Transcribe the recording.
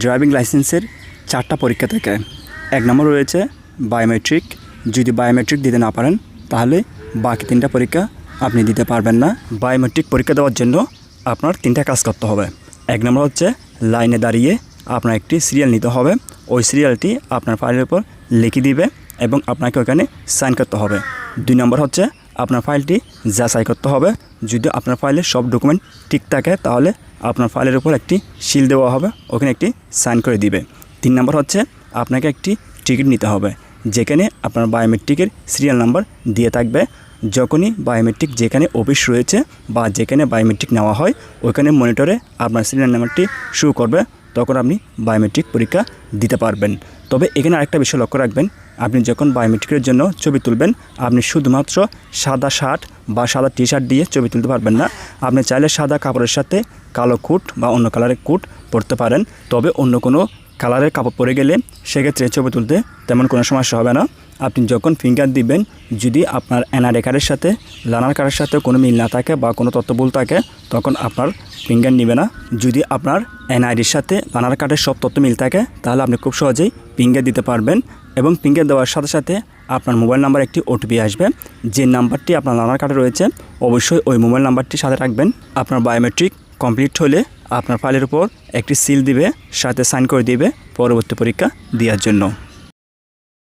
Driving লাইসেন্সের চারটা পরীক্ষা থাকে। এক নম্বর রয়েছে বায়োমেট্রিক। যদি বায়োমেট্রিক দিতে না পারেন, তাহলে বাকি তিনটা পরীক্ষা আপনি দিতে পারবেন না। বায়োমেট্রিক পরীক্ষা দেওয়ার জন্য আপনার তিনটা কাজ করতে হবে। এক নম্বর হচ্ছে লাইনে দাঁড়িয়ে আপনার একটি সিরিয়াল নিতে হবে। ওই সিরিয়ালটি আপনার ফাইলের উপর লিখে দিবে এবং আপনাকে ওখানে সাইন করতে হবে। দুই নম্বর হচ্ছে আপনার ফাইলটি যাচাই করতে হবে। যদি আপনার ফাইলে সব ডকুমেন্ট ঠিক থাকে, তাহলে আপনার ফাইলের উপর একটি সিল দেওয়া হবে। ওখানে একটি সাইন করে দিবে। তিন নম্বর হচ্ছে, আপনাকে একটি টিকিট নিতে হবে, যেখানে আপনার বায়োমেট্রিকের সিরিয়াল নাম্বার দিয়ে থাকবে। যখনই বায়োমেট্রিক যেখানে অফিস রয়েছে বা যেখানে বায়োমেট্রিক নেওয়া হয় ওইখানে মনিটরে আপনার সিরিয়াল নাম্বারটি শো করবে। তখন আপনি বায়োমেট্রিক পরীক্ষা দিতে পারবেন। তবে এখানে আরেকটা বিষয় লক্ষ্য রাখবেন, আপনি যখন বায়োমেট্রিকের জন্য ছবি তুলবেন, আপনি শুধুমাত্র সাদা শার্ট বা সাদা টি শার্ট দিয়ে ছবি তুলতে পারবেন না। আপনি চাইলে সাদা কাপড়ের সাথে কালো কোট বা অন্য কালারের কোট পরতে পারেন। তবে অন্য কোনো কালারের কাপড় পরে গেলে সেক্ষেত্রে ছবি তুলতে তেমন কোনো সমস্যা হবে না। আপনি যখন ফিঙ্গার দিবেন, যদি আপনার এনআরএ কার্ডের সাথে, লানার কার্ডের সাথে কোনো মিল না থাকে বা কোনো তথ্য ভুল থাকে, তখন আপনার ফিঙ্গার নেবে না। যদি আপনার এনআইডির সাথে, লানার কার্ডের সব তথ্য মিল থাকে, তাহলে আপনি খুব সহজেই ফিঙ্গার দিতে পারবেন এবং ফিঙ্গার দেওয়ার সাথে সাথে আপনার মোবাইল নাম্বার একটি ওটিপি আসবে। যে নাম্বারটি আপনার লানার কার্ডে রয়েছে, অবশ্যই ওই মোবাইল নাম্বারটি সাথে রাখবেন। আপনার বায়োমেট্রিক কমপ্লিট হলে আপনার ফাইলের উপর একটি সিল দিবে, সাথে সাইন করে দিবে পরবর্তী পরীক্ষা দেওয়ার জন্য।